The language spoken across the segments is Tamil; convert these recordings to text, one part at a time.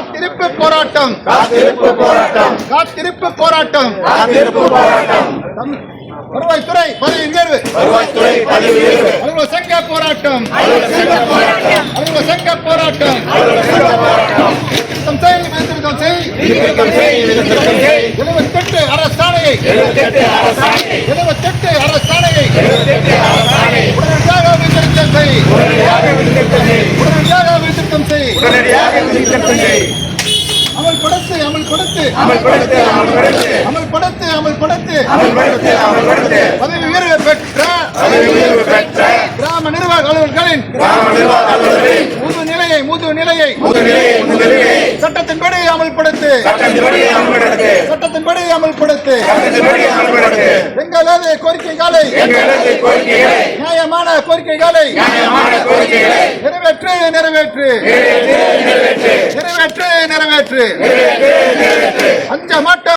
காத்திருப்பு போராட்டம். காத்திருப்பு போராட்டம். காத்திருப்பு போராட்டம். காத்திருப்பு போராட்டம். வருவாய்த்துறை பதவி உயர்வு. வருவாய்த்துறை பதவி உயர்வு. அலுவலக சங்க போராட்டம். அலுவலக சங்க போராட்டம். எழுபத்தெட்டு அரசாணையை. எழுபத்தெட்டு அரசாணையை. உடனடியாக உயர்த்தம் செய். அமல்படுத்து அமல்படுத்து. அமல்படுத்து அமல்படுத்து. அமல்படுத்து பதவி உயர்வு பெற்ற பதவி உயர்வு பெற்ற கிராம நிர்வாக அலுவலர்களின் கிராம நிர்வாக அலுவலர்களின் முது நிலையை முது நிலையை. முதுநிலையை சட்டத்தின்படி அமல்படுத்து. சட்டத்தின்படி அமல்படுத்து. சட்டத்தின்படி அமல்படுத்து. சட்டத்தின்படி அமல்படுத்து. எங்களது கோரிக்கைகளை எங்களது கோரிக்கைகளை நியாயமான கோரிக்கைகளை நியாயமான கோரிக்கைகளை நிறைவேற்று நிறைவேற்று. நிறைவேற்று நிறைவேற்று. સંચય માટે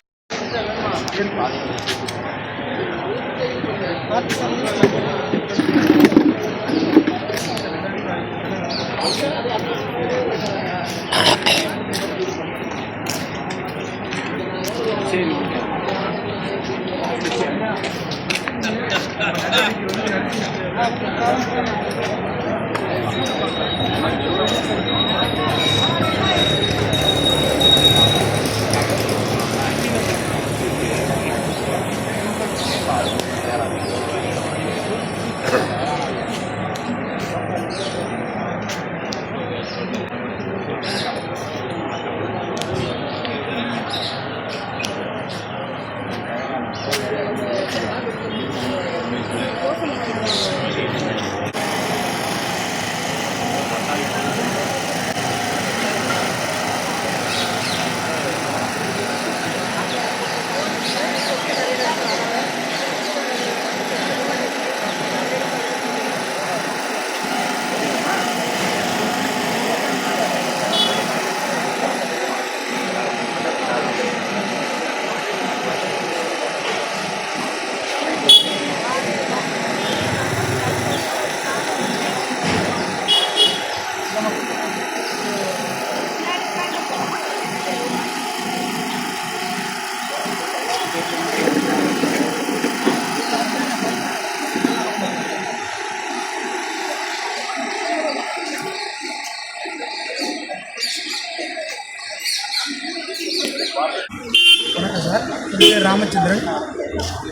ராமச்சந்திரன்.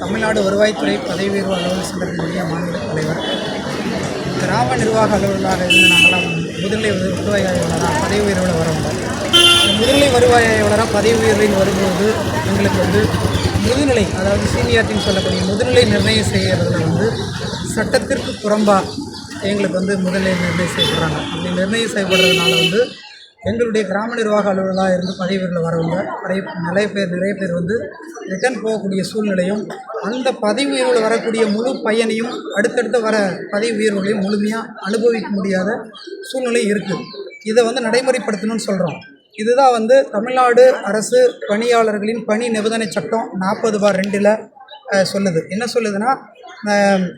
தமிழ்நாடு வருவாய்த்துறை பதவி உயர்வு அலுவலர் சங்கத்தினுடைய மாநில தலைவர். கிராம நிர்வாக அலுவலராக இருந்து நாங்களாம் முதுநிலை வருவாய் ஆய்வாளராக பதவி உயர்வில் வர முடியும் முதுநிலை வருவாய் ஆய்வாளராக பதவி உயர்வில் வரும்போது எங்களுக்கு வந்து முதுநிலை அதாவது சீனியாரிட்டின்னு சொல்லக்கூடிய முதுநிலை நிர்ணயம் செய்கிறதுல வந்து சட்டத்திற்கு புறம்பாக எங்களுக்கு வந்து முதுநிலை நிர்ணயம் செய்யப்படுறாங்க. அப்படி நிர்ணயம் செய்யப்படுறதுனால வந்து எங்களுடைய கிராம நிர்வாக அலுவலராக இருந்து பதவிகளில் வரவங்க நிறைய நிறைய பேர் நிறைய பேர் வந்து ரிட்டர்ன் போகக்கூடிய சூழ்நிலையும் அந்த பதவி உயர்வில் வரக்கூடிய முழு பயனையும் அடுத்தடுத்து வர பதவி உயர்வுகளையும் முழுமையாக அனுபவிக்க முடியாத சூழ்நிலை இருக்குது இதை வந்து நடைமுறைப்படுத்தணும்னு சொல்கிறோம் இதுதான் வந்து தமிழ்நாடு அரசு பணியாளர்களின் பணி நிபந்தனை சட்டம் நாற்பது பார் ரெண்டில் சொல்லுது. என்ன சொல்லுதுன்னா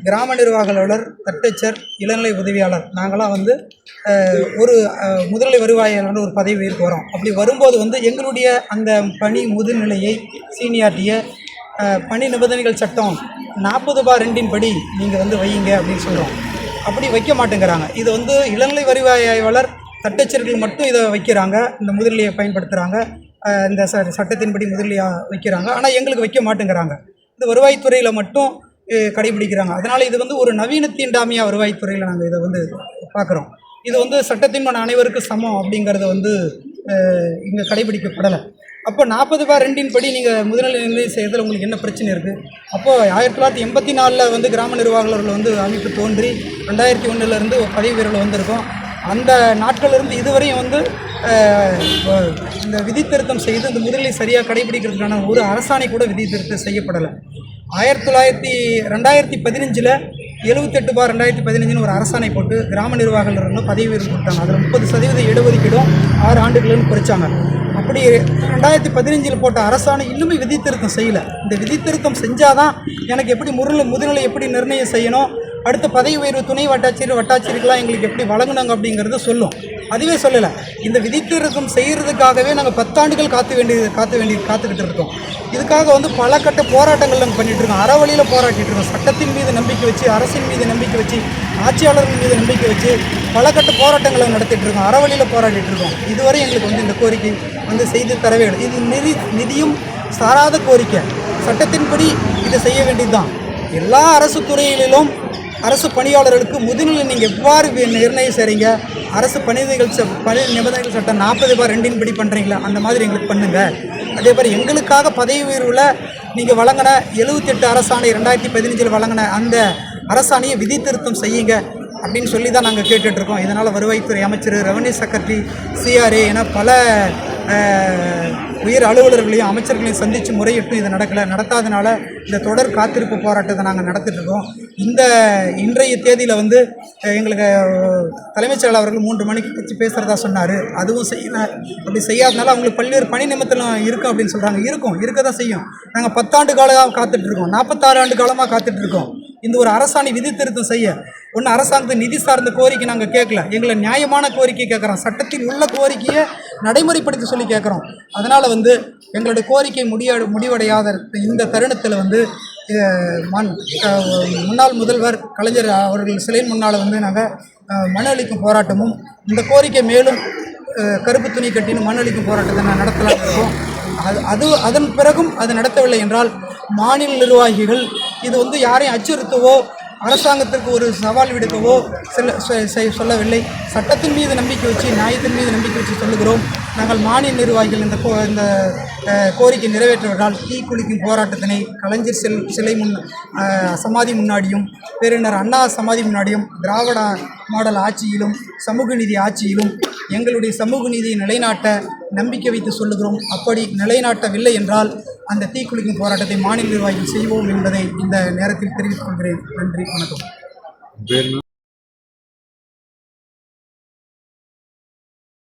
கிராம நிர்வாக அலுவலர் தட்டச்சர் இளநிலை உதவியாளர். நாங்களாம் வந்து ஒரு முதலை முதுநிலை வருவாயாளர் ஒரு பதவி உயிருக்கு வரோம். அப்படி வரும்போது வந்து எங்களுடைய அந்த பணி முதுநிலையை சீனியார்டிய பணி நிபந்தனைகள் சட்டம் நாற்பது பார் ரெண்டின் படி நீங்கள் வந்து வையுங்க அப்படின்னு சொல்கிறோம் அப்படி வைக்க மாட்டேங்கிறாங்க. இது வந்து இளநிலை வருவாயாளர் தட்டச்சர்கள் மட்டும் இதை வைக்கிறாங்க. இந்த முதுநிலையை பயன்படுத்துகிறாங்க இந்த ச சட்டத்தின்படி முதலியாக வைக்கிறாங்க. ஆனால் எங்களுக்கு வைக்க மாட்டேங்கிறாங்க. இந்த வருவாய்த்துறையில் மட்டும் கடைபிடிக்கிறாங்க. அதனால் இது வந்து ஒரு நவீன தீண்டாமையாக வருவாய்த்துறையில் நாங்கள் இதை வந்து பார்க்குறோம் இது வந்து சட்டத்தின் முன் அனைவருக்கும் சமம் அப்படிங்கிறது வந்து இங்கே கடைபிடிக்கப்படலை. அப்போ நாற்பது பார் ரெண்டின் படி நீங்கள் முதுநிலை நிர்ணயம் செய்கிறதுல உங்களுக்கு என்ன பிரச்சனை இருக்குது அப்போது ஆயிரத்தி தொள்ளாயிரத்தி எண்பத்தி நாலில் வந்து கிராம நிர்வாகர்கள் வந்து அமைப்பு தோன்றி ரெண்டாயிரத்தி ஒன்றுலேருந்து பதவி உயர்வில் வந்திருக்கோம். அந்த நாட்கள்லேருந்து இதுவரையும் வந்து இந்த விதித்திருத்தம் செய்து இந்த முதலை சரியாக கடைபிடிக்கிறதுக்கான ஒரு அரசாணை கூட விதித்திருத்தம் செய்யப்படலை. ஆயிரத்தி தொள்ளாயிரத்தி ரெண்டாயிரத்தி பதினஞ்சில் எழுபத்தெட்டு பார் ரெண்டாயிரத்தி பதினஞ்சுன்னு ஒரு அரசாணை போட்டு கிராம நிர்வாகங்கள் இருந்து பதவி உயர்வு கொடுத்தாங்க. அதில் முப்பது சதவீத இடஒதுக்கீடும் ஆறு ஆண்டுகள்னு குறைச்சாங்க. அப்படி ரெண்டாயிரத்தி பதினஞ்சில் போட்ட அரசாணை இன்னுமே விதித்திருத்தம் செய்யலை. இந்த விதித்திருத்தம் செஞ்சாதான் எனக்கு எப்படி முருள் முதுநிலை எப்படி நிர்ணயம் செய்யணும் அடுத்த பதவி உயர்வு துணை வட்டாட்சியர் வட்டாட்சியருக்கெல்லாம் எங்களுக்கு எப்படி வழங்கணுங்க அப்படிங்கிறத சொல்லும். அதுவே சொல்லலை. இந்த விதித்திருக்கும் செய்கிறதுக்காகவே நாங்கள் பத்தாண்டுகள் காத்து வேண்டியது காத்து வேண்டி காத்துக்கிட்டு இருக்கோம். இதுக்காக வந்து பல கட்ட போராட்டங்கள் நாங்கள் பண்ணிட்டு இருக்கோம். அறவழியில் போராட்டிட்டு இருக்கோம். சட்டத்தின் மீது நம்பிக்கை வச்சு அரசின் மீது நம்பிக்கை வச்சு ஆட்சியாளர்கள் மீது நம்பிக்கை வச்சு பல கட்ட போராட்டங்களை நடத்திட்டு இருக்கோம். அறவழியில் போராடிட்டு இருக்கோம். இதுவரை எங்களுக்கு வந்து இந்த கோரிக்கை வந்து செய்து தரவே இது நிதி நிதியும் சாராத கோரிக்கை. சட்டத்தின்படி இதை செய்ய வேண்டியதுதான். எல்லா அரசு துறைகளிலும் அரசு பணியாளர்களுக்கு முதுநிலை நீங்கள் எவ்வாறு நிர்ணயம் செய்கிறீங்க அரசு பணிகள் ச பணி நிபந்தனைகள் சட்டம் நாற்பது பார் ரெண்டின் படி பண்ணுறீங்களா அந்த மாதிரி எங்களுக்கு பண்ணுங்கள் அதே மாதிரி எங்களுக்காக பதவி உயர்வில் நீங்கள் வழங்கின எழுபத்தெட்டு அரசாணை ரெண்டாயிரத்தி பதினஞ்சில் வழங்கின அந்த அரசாணையை விதி திருத்தம் செய்யுங்க அப்படின்னு சொல்லி தான் நாங்கள் கேட்டுட்ருக்கோம் இதனால் வருவாய்த்துறை அமைச்சர் ரெவன்யூ செக்ரட்டரி சிஆர்ஏ என பல உயர் அலுவலர்களையும் அமைச்சர்களையும் சந்தித்து முறையிட்டும் இது நடக்கலை. நடத்தாதனால இந்த தொடர் காத்திருப்பு போராட்டத்தை நாங்கள் நடத்திட்டுருக்கோம் இந்த இன்றைய தேதியில் வந்து எங்களுக்கு தலைமைச் செயலாளர் அவர்கள் மூன்று மணிக்கு வச்சு பேசுகிறதா சொன்னார். அதுவும் செய்ய அப்படி செய்யாதனால அவங்களுக்கு பல்வேறு பணி நிமித்தம் இருக்கும் அப்படின்னு சொல்கிறாங்க இருக்கும். இருக்க தான் செய்யும். நாங்கள் பத்தாண்டு காலமாக காத்துட்ருக்கோம் நாற்பத்தாறு ஆண்டு காலமாக காத்துட்ருக்கோம் இந்த ஒரு அரசாணை விதி திருத்தம் செய்ய ஒன்று அரசாங்கத்தை நிதி சார்ந்த கோரிக்கை நாங்கள் கேட்கல எங்களை நியாயமான கோரிக்கை கேட்குறோம் சட்டத்தில் உள்ள கோரிக்கையை நடைமுறைப்படுத்தி சொல்லி கேட்குறோம் அதனால் வந்து எங்களுடைய கோரிக்கை முடிய முடிவடையாத இந்த தருணத்தில் வந்து மண் முன்னாள் முதல்வர் கலைஞர் அவர்கள் சிலை முன்னால் வந்து நாங்கள் மனு அளிக்கும் போராட்டமும் இந்த கோரிக்கை மேலும் கருப்பு துணி கட்டின்னு மனு அளிக்கும் போராட்டத்தை நான் நடத்தலாம் இருக்கோம். அது அது அதன் பிறகும் அது நடத்தவில்லை என்றால் மாநில நிர்வாகிகள் இது வந்து யாரையும் அச்சுறுத்தவோ அரசாங்கத்திற்கு ஒரு சவால் விடுக்கவோ செல்ல சொல்லவில்லை. சட்டத்தின் மீது நம்பிக்கை வச்சு நியாயத்தின் மீது நம்பிக்கை வச்சு சொல்லுகிறோம். நாங்கள் மாநில நிர்வாகிகள் இந்த கோ இந்த கோரிக்கை நிறைவேற்றுவதால் தீ குளிக்கும் போராட்டத்தினை கலைஞர் செல் சிலை முன் சமாதி முன்னாடியும் பேரினர் அண்ணா சமாதி முன்னாடியும் திராவிட மாடல் ஆட்சியிலும் சமூக நீதி ஆட்சியிலும் எங்களுடைய சமூக நீதியை நிலைநாட்ட நம்பிக்கை வைத்து சொல்லுகிறோம். அப்படி நிலைநாட்டவில்லை என்றால் அந்த தீக்குளிக்கும் போராட்டத்தை மாநில நிர்வாகிகள் செய்வோம் என்பதை இந்த நேரத்தில் தெரிவித்துக் கொள்கிறேன். நன்றி வணக்கம்.